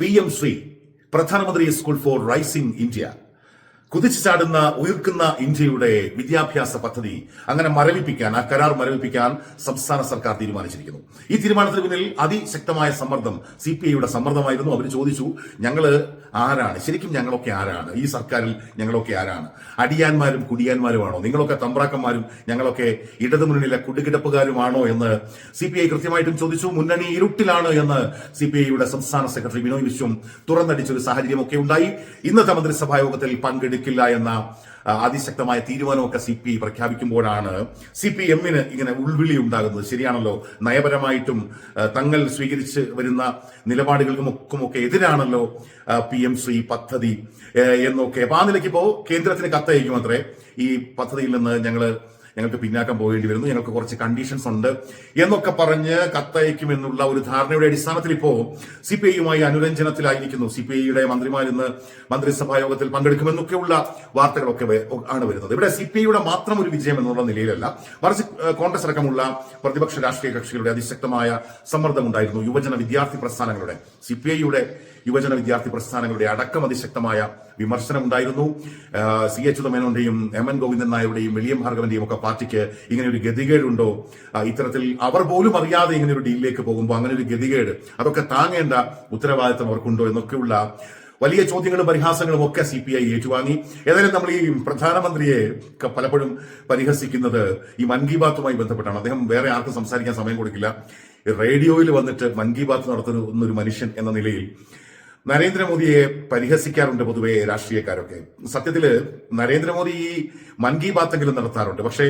P M Shri പ്രധാനമന്ത്രി school for rising India കുതിച്ചു ചാടുന്ന ഉയർക്കുന്ന ഇന്ത്യയുടെ വിദ്യാഭ്യാസ പദ്ധതി അങ്ങനെ മരവിപ്പിക്കാൻ ആ കരാർ മരവിപ്പിക്കാൻ സംസ്ഥാന സർക്കാർ തീരുമാനിച്ചിരിക്കുന്നു. ഈ തീരുമാനത്തിന് പിന്നിൽ അതിശക്തമായ സമ്മർദ്ദം സി പി ഐയുടെ സമ്മർദ്ദമായിരുന്നു. അവർ ചോദിച്ചു ഞങ്ങൾ ആരാണ്? ശരിക്കും ഞങ്ങളൊക്കെ ആരാണ്? ഈ സർക്കാരിൽ ഞങ്ങളൊക്കെ ആരാണ്? അടിയാന്മാരും കുടിയാന്മാരുമാണോ? നിങ്ങളൊക്കെ തമ്പ്രാക്കന്മാരും ഞങ്ങളൊക്കെ ഇടതുമുന്നണിയിലെ കുടുകിടപ്പുകാരുമാണോ? എന്ന് സി പി ഐ കൃത്യമായിട്ടും ചോദിച്ചു. മുന്നണി ഇരുട്ടിലാണ് എന്ന് സി പി ഐയുടെ സംസ്ഥാന സെക്രട്ടറി വിനോയ് വിശ്വം തുറന്നടിച്ചൊരു സാഹചര്യമൊക്കെ ഉണ്ടായി. ഇന്നത്തെ മന്ത്രിസഭാ യോഗത്തിൽ പങ്കെടുക്കില്ല എന്ന അതിശക്തമായ തീരുമാനമൊക്കെ സി പി പ്രഖ്യാപിക്കുമ്പോഴാണ് സി പി എമ്മിന് ഇങ്ങനെ ഉൾവിളി ഉണ്ടാകുന്നത്. ശരിയാണല്ലോ? നയപരമായിട്ടും തങ്ങൾ സ്വീകരിച്ച് വരുന്ന നിലപാടുകൾക്കും ഒക്കെ എതിരാണല്ലോ പി എം ശ്രീ പദ്ധതി എന്നൊക്കെ. അപ്പൊ ആ നിലയ്ക്ക് ഇപ്പോ കേന്ദ്രത്തിന് കത്തയക്കും അത്രേ ഈ പദ്ധതിയിൽ നിന്ന് ഞങ്ങൾ ഞങ്ങൾക്ക് പിന്നാക്കം പോകേണ്ടി വരുന്നു. ഞങ്ങൾക്ക് കുറച്ച് കണ്ടീഷൻസ് ഉണ്ട് എന്നൊക്കെ പറഞ്ഞ് കത്തയക്കുമെന്നുള്ള ഒരു ധാരണയുടെ അടിസ്ഥാനത്തിൽ ഇപ്പോൾ സി പി ഐയുമായി അനുരഞ്ജനത്തിലായിരിക്കുന്നു. സി പി ഐയുടെ മന്ത്രിമാർ ഇന്ന് മന്ത്രിസഭാ യോഗത്തിൽ പങ്കെടുക്കുമെന്നൊക്കെയുള്ള വാർത്തകളൊക്കെ ആണ് വരുന്നത്. ഇവിടെ സി പി ഐയുടെ മാത്രം ഒരു വിജയം എന്നുള്ള നിലയിലല്ല മറിച്ച് കോൺഗ്രസ് അടക്കമുള്ള പ്രതിപക്ഷ രാഷ്ട്രീയ കക്ഷികളുടെ അതിശക്തമായ സമ്മർദ്ദമുണ്ടായിരുന്നു യുവജന വിദ്യാർത്ഥി പ്രസ്ഥാനങ്ങളുടെ. സി പി ഐയുടെ യുവജന വിദ്യാർത്ഥി പ്രസ്ഥാനങ്ങളുടെ അടക്കം അതിശക്തമായ വിമർശനമുണ്ടായിരുന്നു. സി എച്ച് മേനോന്റെയും എം എൻ ഗോവിന്ദൻ നായരുടെയും വെളിയം ഭാർഗവന്റെയും ഒക്കെ പാർട്ടിക്ക് ഇങ്ങനെ ഒരു ഗതികേടുണ്ടോ ഇത്തരത്തിൽ അവർ പോലും അറിയാതെ ഇങ്ങനെ ഒരു ഡീലിലേക്ക് പോകുമ്പോൾ അങ്ങനെ ഒരു ഗതികേട് അതൊക്കെ താങ്ങേണ്ട ഉത്തരവാദിത്തം അവർക്കുണ്ടോ എന്നൊക്കെയുള്ള വലിയ ചോദ്യങ്ങളും പരിഹാസങ്ങളും ഒക്കെ സി പി ഐ ഏറ്റുവാങ്ങി. ഏതായാലും നമ്മൾ ഈ പ്രധാനമന്ത്രിയെ പലപ്പോഴും പരിഹസിക്കുന്നത് ഈ മൻ കി ബാത്തുമായി ബന്ധപ്പെട്ടാണ്. അദ്ദേഹം വേറെ ആർക്കും സംസാരിക്കാൻ സമയം കൊടുക്കില്ല. റേഡിയോയിൽ വന്നിട്ട് മൻ കി ബാത്ത് നടത്തുന്ന ഒരു മനുഷ്യൻ എന്ന നിലയിൽ നരേന്ദ്രമോദിയെ പരിഹസിക്കാറുണ്ട് പൊതുവെ രാഷ്ട്രീയക്കാരൊക്കെ. സത്യത്തിൽ നരേന്ദ്രമോദി ഈ മൻ കി ബാത്തെങ്കിലും നടത്താറുണ്ട്. പക്ഷേ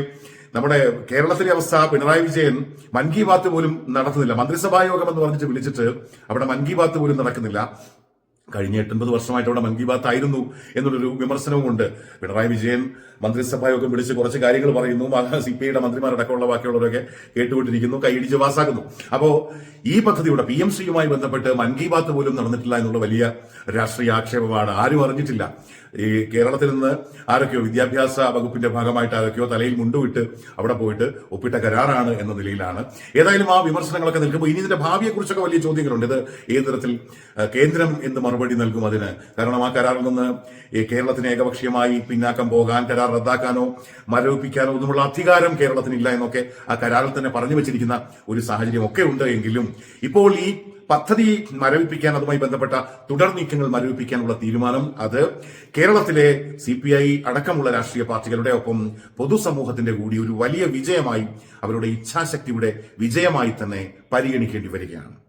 നമ്മുടെ കേരളത്തിലെ അവസ്ഥ പിണറായി വിജയൻ മൻ കി ബാത്ത് പോലും നടത്തുന്നില്ല. മന്ത്രിസഭാ യോഗം എന്ന് പറഞ്ഞിട്ട് വിളിച്ചിട്ട് അവിടെ മൻ കി ബാത്ത് പോലും നടക്കുന്നില്ല. കഴിഞ്ഞ എട്ടൊൻപത് വർഷമായിട്ട് അവിടെ മൻ കി ബാത്ത് ആയിരുന്നു എന്നുള്ളൊരു വിമർശനവുമുണ്ട്. പിണറായി വിജയൻ മന്ത്രിസഭയൊക്കെ പിടിച്ച് കുറച്ച് കാര്യങ്ങൾ പറയുന്നു. സി പി ഐയുടെ മന്ത്രിമാരടക്കമുള്ള ബാക്കിയുള്ളവരൊക്കെ കേട്ടുകൊണ്ടിരിക്കുന്നു. കൈയിടിച്ച് പാസ്സാക്കുന്നു അപ്പോൾ ഈ പദ്ധതിയുടെ പി എം സിയുമായി ബന്ധപ്പെട്ട് മൻ കി ബാത്ത് പോലും നടന്നിട്ടില്ല എന്നുള്ള വലിയ രാഷ്ട്രീയ ആക്ഷേപമാണ്. ആരും അറിഞ്ഞിട്ടില്ല. ഈ കേരളത്തിൽ നിന്ന് ആരൊക്കെയോ വിദ്യാഭ്യാസ വകുപ്പിന്റെ ഭാഗമായിട്ട് ആരൊക്കെയോ തലയിൽ മുണ്ടുവിട്ട് അവിടെ പോയിട്ട് ഒപ്പിട്ട കരാറാണ് എന്ന നിലയിലാണ്. ഏതായാലും ആ വിമർശനങ്ങളൊക്കെ നിൽക്കുമ്പോൾ ഇനി ഇതിന്റെ ഭാവിയെക്കുറിച്ചൊക്കെ വലിയ ചോദ്യങ്ങളുണ്ട്. ഇത് ഏത് തരത്തിൽ കേന്ദ്രം എന്ത് മറുപടി നൽകും അതിന്. കാരണം ആ കരാറിൽ നിന്ന് കേരളത്തിന് ഏകപക്ഷീയമായി പിന്നാക്കം പോകാൻ കരാർ റദ്ദാക്കാനോ മരവിപ്പിക്കാനോ ഒന്നുമുള്ള അധികാരം കേരളത്തിനില്ല എന്നൊക്കെ ആ കരാറിൽ തന്നെ പറഞ്ഞു വെച്ചിരിക്കുന്ന ഒരു സാഹചര്യം ഒക്കെ ഉണ്ട് എങ്കിലും ഇപ്പോൾ ഈ പദ്ധതി മരവിപ്പിക്കാൻ അതുമായി ബന്ധപ്പെട്ട തുടർ നീക്കങ്ങൾ മരവിപ്പിക്കാനുള്ള തീരുമാനം അത് കേരളത്തിലെ സി പി ഐ അടക്കമുള്ള രാഷ്ട്രീയ പാർട്ടികളുടെ ഒപ്പം പൊതുസമൂഹത്തിന്റെ കൂടി ഒരു വലിയ വിജയമായി അവരുടെ ഇച്ഛാശക്തിയുടെ വിജയമായി തന്നെ പരിഗണിക്കേണ്ടി വരികയാണ്.